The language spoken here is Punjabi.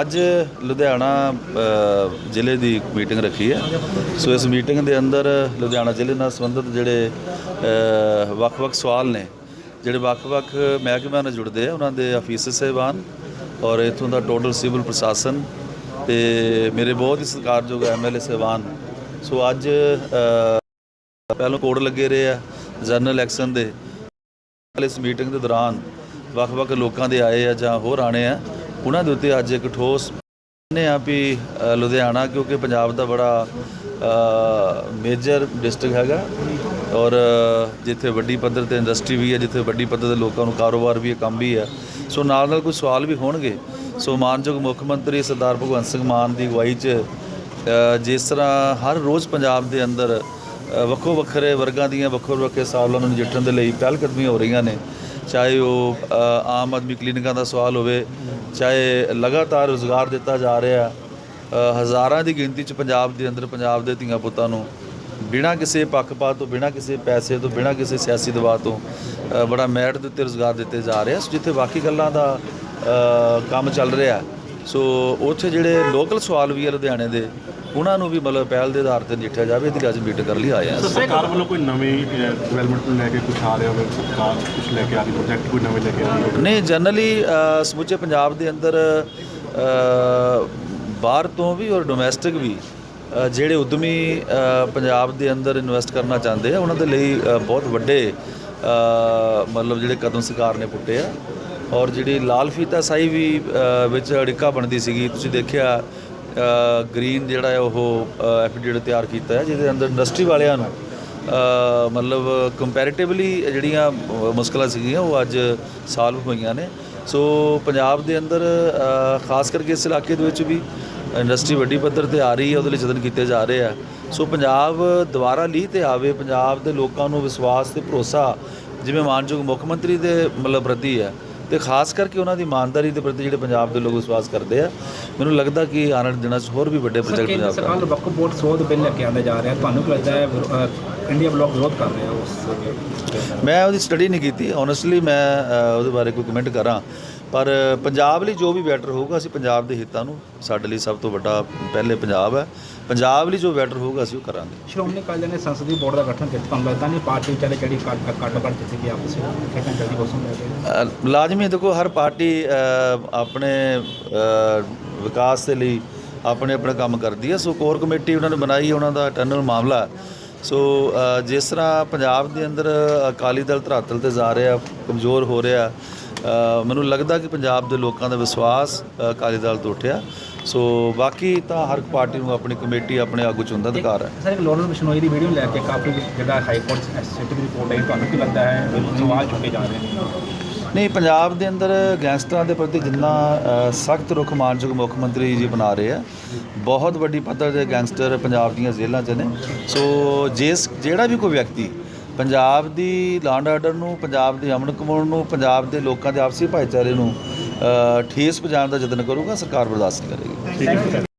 ਅੱਜ ਲੁਧਿਆਣਾ ਜ਼ਿਲ੍ਹੇ ਦੀ ਮੀਟਿੰਗ ਰੱਖੀ ਹੈ। ਸੋ ਇਸ ਮੀਟਿੰਗ ਦੇ ਅੰਦਰ ਲੁਧਿਆਣਾ ਜ਼ਿਲ੍ਹੇ ਨਾਲ ਸੰਬੰਧਿਤ ਜਿਹੜੇ ਵੱਖ-ਵੱਖ ਸਵਾਲ ਨੇ ਜਿਹੜੇ ਵੱਖ-ਵੱਖ ਮਹਿਕਮਿਆਂ ਨਾਲ ਜੁੜਦੇ ਆ ਉਹਨਾਂ ਦੇ ਅਫੀਸਰ ਸਾਹਿਬਾਨ ਔਰ ਇਥੋਂ ਦਾ ਟੋਟਲ ਸਿਵਲ ਪ੍ਰਸ਼ਾਸਨ ਤੇ ਮੇਰੇ ਬਹੁਤ ਹੀ ਸਤਿਕਾਰਯੋਗ ਐਮਐਲਏ ਸਾਹਿਬਾਨ। ਸੋ ਅੱਜ ਅ, ਪਹਿਲੋਂ ਕੋਡ ਲੱਗੇ ਰਹੇ ਆ ਜਨਰਲ ਇਲੈਕਸ਼ਨ ਦੇ। ਇਸ ਮੀਟਿੰਗ ਦੇ ਦੌਰਾਨ ਵੱਖ-ਵੱਖ ਲੋਕਾਂ ਦੇ ਆਏ ਆ ਜਾਂ ਹੋਰ ਆਣੇ ਆ। ਉਹਨਾਂ ਦੇ ਉੱਤੇ ਅੱਜ ਇੱਕ ਠੋਸ ਨੇ ਆ ਵੀ ਲੁਧਿਆਣਾ, ਕਿਉਂਕਿ ਪੰਜਾਬ ਦਾ ਬੜਾ ਮੇਜਰ ਡਿਸਟ੍ਰਿਕਟ ਹੈਗਾ ਔਰ ਜਿੱਥੇ ਵੱਡੀ ਪੱਧਰ ਤੇ ਇੰਡਸਟਰੀ ਵੀ ਹੈ, ਜਿੱਥੇ ਵੱਡੀ ਪੱਧਰ ਤੇ ਲੋਕਾਂ ਨੂੰ ਕਾਰੋਬਾਰ ਵੀ ਹੈ, ਕੰਮ ਵੀ ਹੈ। ਸੋ ਨਾਲ ਨਾਲ ਕੋਈ ਸਵਾਲ ਵੀ ਹੋਣਗੇ। ਸੋ ਮਾਨਯੋਗ ਮੁੱਖ ਮੰਤਰੀ ਸਰਦਾਰ ਭਗਵੰਤ ਸਿੰਘ ਮਾਨ ਦੀ ਅਗਵਾਈ 'ਚ ਜਿਸ ਤਰ੍ਹਾਂ ਹਰ ਰੋਜ਼ ਪੰਜਾਬ ਦੇ ਅੰਦਰ ਵੱਖੋ ਵੱਖਰੇ ਵਰਗਾਂ ਦੀਆਂ ਵੱਖੋ ਵੱਖਰੇ ਸਵਾਲਾਂ ਨੂੰ ਨਜਿੱਠਣ ਦੇ ਲਈ ਪਹਿਲ ਕਦਮੀਆਂ ਹੋ ਰਹੀਆਂ ਨੇ। ਚਾਹੇ ਉਹ ਆਮ ਆਦਮੀ ਕਲੀਨਿਕਾਂ ਦਾ ਸਵਾਲ ਹੋਵੇ ਚਾਹੇ ਲਗਾਤਾਰ ਰੋਜ਼ਗਾਰ ਦਿੱਤਾ ਜਾ ਰਿਹਾ ਹਜ਼ਾਰਾਂ ਦੀ ਗਿਣਤੀ 'ਚ ਪੰਜਾਬ ਦੇ ਅੰਦਰ, ਪੰਜਾਬ ਦੇ ਧੀਆਂ ਪੁੱਤਾਂ ਨੂੰ ਬਿਨਾਂ ਕਿਸੇ ਪੱਖਪਾਤ ਤੋਂ, ਬਿਨਾਂ ਕਿਸੇ ਪੈਸੇ ਤੋਂ, ਬਿਨਾਂ ਕਿਸੇ ਸਿਆਸੀ ਦਬਾਅ ਤੋਂ ਬੜਾ ਮੈਰਿਟ ਦੇ ਉੱਤੇ ਰੋਜ਼ਗਾਰ ਦਿੱਤੇ ਜਾ ਰਹੇ ਆ ਸੋ ਜਿੱਥੇ ਬਾਕੀ ਗੱਲਾਂ ਦਾ ਕੰਮ ਚੱਲ ਰਿਹਾ ਸੋ ਉੱਥੇ ਜਿਹੜੇ ਲੋਕਲ ਸਵਾਲ ਵੀ ਆ ਲੁਧਿਆਣੇ ਦੇ ਉਹਨਾਂ ਨੂੰ ਵੀ ਮਤਲਬ ਪਹਿਲ ਦੇ ਆਧਾਰ ਤੇ ਨਜਿੱਠਿਆ ਜਾਵੇ ਇਹਦੀ ਅੱਜ ਮੀਟਿੰਗ ਕਰਨ ਲਈ ਆਏ ਆ ਸਰਕਾਰ ਵੱਲੋਂ ਕੋਈ ਨਵੀਂ ਡਿਵੈਲਪਮੈਂਟ ਨੂੰ ਲੈ ਕੇ ਕੁਝ ਆ ਰਿਹਾ ਹੋਵੇ ਸਰਕਾਰ ਕੁਝ ਲੈ ਕੇ ਆ ਰਹੀ ਪ੍ਰੋਜੈਕਟ ਕੋਈ ਨਵੇਂ ਲੈ ਕੇ ਆ ਰਹੀ ਨਹੀਂ ਜਨਰਲੀ ਸਮੁੱਚੇ ਪੰਜਾਬ ਦੇ ਅੰਦਰ ਬਾਹਰ ਤੋਂ ਵੀ ਔਰ ਡੋਮੈਸਟਿਕ ਵੀ ਜਿਹੜੇ ਉਦਮੀ ਪੰਜਾਬ ਦੇ ਅੰਦਰ ਇਨਵੈਸਟ ਕਰਨਾ ਚਾਹੁੰਦੇ ਆ ਉਹਨਾਂ ਦੇ ਲਈ ਬਹੁਤ ਵੱਡੇ ਮਤਲਬ ਜਿਹੜੇ ਕਦਮ ਸਰਕਾਰ ਨੇ ਪੁੱਟੇ ਆ। ਔਰ ਜਿਹੜੀ ਲਾਲ ਫੀਤਾ ਸਾਈ ਵੀ ਵਿੱਚ ਅੜਿੱਕਾ ਬਣਦੀ ਸੀਗੀ ਤੁਸੀਂ ਦੇਖਿਆ ਗ੍ਰੀਨ ਜਿਹੜਾ ਹੈ ਉਹ ਐਫੀਡੇਵਿਟ ਤਿਆਰ ਕੀਤਾ ਹੈ ਜਿਹਦੇ ਅੰਦਰ ਇੰਡਸਟਰੀ ਵਾਲਿਆਂ ਨੂੰ ਮਤਲਬ ਕੰਪੈਰੀਟਿਵਲੀ ਜਿਹੜੀਆਂ ਅ, ਮੁਸ਼ਕਲਾਂ ਸੀਗੀਆਂ ਉਹ ਅੱਜ ਸਾਲਵ ਹੋਈਆਂ ਨੇ। ਸੋ ਪੰਜਾਬ ਦੇ ਅੰਦਰ ਖਾਸ ਕਰਕੇ ਇਸ ਇਲਾਕੇ ਦੇ ਵਿੱਚ ਵੀ ਇੰਡਸਟਰੀ ਵੱਡੀ ਪੱਧਰ ਤੇ ਆ ਰਹੀ ਹੈ ਉਹਦੇ ਲਈ ਯਤਨ ਕੀਤੇ ਜਾ ਰਹੇ ਆ। ਸੋ ਪੰਜਾਬ ਦੁਬਾਰਾ ਲੀਹ ਤੇ ਆਵੇ ਪੰਜਾਬ ਦੇ ਲੋਕਾਂ ਨੂੰ ਵਿਸ਼ਵਾਸ ਤੇ ਭਰੋਸਾ ਜਿਵੇਂ ਮਾਨਯੋਗ ਮੁੱਖ ਮੰਤਰੀ ਦੇ ਮਤਲਬ ਪ੍ਰਤੀ ਹੈ ਤੇ ਖਾਸ ਕਰਕੇ ਉਹਨਾਂ ਦੀ ਇਮਾਨਦਾਰੀ ਦੇ ਪ੍ਰਤੀ ਜਿਹੜੇ ਪੰਜਾਬ ਦੇ ਲੋਕ ਵਿਸ਼ਵਾਸ ਕਰਦੇ ਆ ਮੈਨੂੰ ਲੱਗਦਾ ਕਿ ਆਉਣ ਵਾਲੇ ਦਿਨਾਂ 'ਚ ਹੋਰ ਵੀ ਵੱਡੇ ਪ੍ਰੋਜੈਕਟ ਪੰਜਾਬ ਸਰਕਾਰ ਵਕਫ ਬੋਰਡ ਸੋਧ ਬਿੱਲ ਲੈ ਕੇ ਆਉਂਦਾ ਜਾ ਰਿਹਾ ਤੁਹਾਨੂੰ ਕੀ ਲੱਗਦਾ ਹੈ ਇੰਡੀਆ ਬਲੌਕ ਵਿਰੋਧ ਕਰ ਰਿਹਾ ਉਸ ਮੈਂ ਉਹਦੀ ਸਟੱਡੀ ਨਹੀਂ ਕੀਤੀ। ਓਨੈਸਟਲੀ ਮੈਂ ਉਹਦੇ ਬਾਰੇ ਕੋਈ ਕਮੈਂਟ ਕਰਾਂ। ਪਰ ਪੰਜਾਬ ਲਈ ਜੋ ਵੀ ਬੈਟਰ ਹੋਊਗਾ ਅਸੀਂ ਪੰਜਾਬ ਦੇ ਹਿੱਤਾਂ ਨੂੰ ਸਾਡੇ ਲਈ ਸਭ ਤੋਂ ਵੱਡਾ ਪਹਿਲੇ ਪੰਜਾਬ ਹੈ। ਪੰਜਾਬ ਲਈ ਜੋ ਬੈਟਰ ਹੋਊਗਾ ਅਸੀਂ ਉਹ ਕਰਾਂਗੇ। ਸ਼੍ਰੋਮਣੀ ਅਕਾਲੀ ਨੇ ਸੰਸਦੀ ਬੋਰਡ ਦਾ ਗਠਨ ਕੀਤਾ? ਤੁਹਾਨੂੰ ਲੱਗਦਾ ਨਹੀਂ ਪਾਰਟੀ ਵਿਚਾਲੇ ਕਿਹੜੀ ਕੱਟ ਕੱਟ ਕਿਸੇ ਦੀ ਆਪਸ ਵਿੱਚ? ਖੇਡਣ ਜਲਦੀ ਕੇ? ਅ, ਲਾਜ਼ਮੀ ਦੇਖੋ ਹਰ ਪਾਰਟੀ ਆਪਣੇ ਵਿਕਾਸ ਦੇ ਲਈ ਆਪਣੇ ਆਪਣੇ ਕੰਮ ਕਰਦੀ ਹੈ। ਸੋ ਕੋਰ ਕਮੇਟੀ ਉਹਨਾਂ ਨੇ ਬਣਾਈ ਹੈ, ਉਹਨਾਂ ਦਾ ਟਨਲ ਮਾਮਲਾ ਹੈ। ਸੋ ਜਿਸ ਤਰ੍ਹਾਂ ਪੰਜਾਬ ਦੇ ਅੰਦਰ ਅਕਾਲੀ ਦਲ ਧਰਾਤਲ ਤੇ ਜਾ ਰਿਹਾ ਕਮਜ਼ੋਰ ਹੋ ਰਿਹਾ ਮੈਨੂੰ ਲੱਗਦਾ ਕਿ ਪੰਜਾਬ ਦੇ ਲੋਕਾਂ ਦਾ ਵਿਸ਼ਵਾਸ ਅਕਾਲੀ ਦਲ ਤੋਂ ਉੱਠਿਆ। ਸੋ ਬਾਕੀ ਤਾਂ ਹਰ ਪਾਰਟੀ ਨੂੰ ਆਪਣੀ ਕਮੇਟੀ ਆਪਣੇ ਆਗੂ ਚੁਣਨ ਦਾ ਅਧਿਕਾਰ ਹੈ। ਸਰ ਇੱਕ ਲੋਰੈਂਸ ਬਿਸ਼ਨੋਈ ਦੀ ਵੀਡੀਓ ਲੈ ਕੇ ਕਾਫੀ ਜਿਹੜਾ ਹਾਈ ਕੋਰਟ ਐਸਐਸਟੀ ਦੀ ਰਿਪੋਰਟ ਆਈ। ਤੁਹਾਨੂੰ ਕੀ ਲੱਗਦਾ ਹੈ? ਸਵਾਲ ਚੁੱਕੇ ਜਾ ਰਹੇ ਨੇ। ਨਹੀਂ ਪੰਜਾਬ ਦੇ ਅੰਦਰ ਗੈਂਗਸਟਰਾਂ ਦੇ ਪ੍ਰਤੀ ਜਿੰਨਾ ਸਖਤ ਰੁਖ ਮਾਨਯੋਗ ਮੁੱਖ ਮੰਤਰੀ ਜੀ ਬਣਾ ਰਹੇ ਆ ਬਹੁਤ ਵੱਡੀ ਪੱਧਰ ਦੇ ਗੈਂਗਸਟਰ ਪੰਜਾਬ ਦੀਆਂ ਜੇਲ੍ਹਾਂ 'ਚ ਨੇ। ਸੋ ਜਿਸ ਜਿਹੜਾ ਵੀ ਕੋਈ ਵਿਅਕਤੀ ਪੰਜਾਬ ਦੀ ਲਾਂਡ ਆਰਡਰ ਨੂੰ, ਪੰਜਾਬ ਦੇ ਅਮਨ ਕਮਾਉਣ ਨੂੰ, ਪੰਜਾਬ ਦੇ ਲੋਕਾਂ ਦੇ ਆਪਸੀ ਭਾਈਚਾਰੇ ਨੂੰ ਠੇਸ ਪਹੁੰਚਾਉਣ ਦਾ ਯਤਨ ਕਰੂਗਾ, ਸਰਕਾਰ ਬਰਦਾਸ਼ਤ ਨਹੀਂ ਕਰੇਗੀ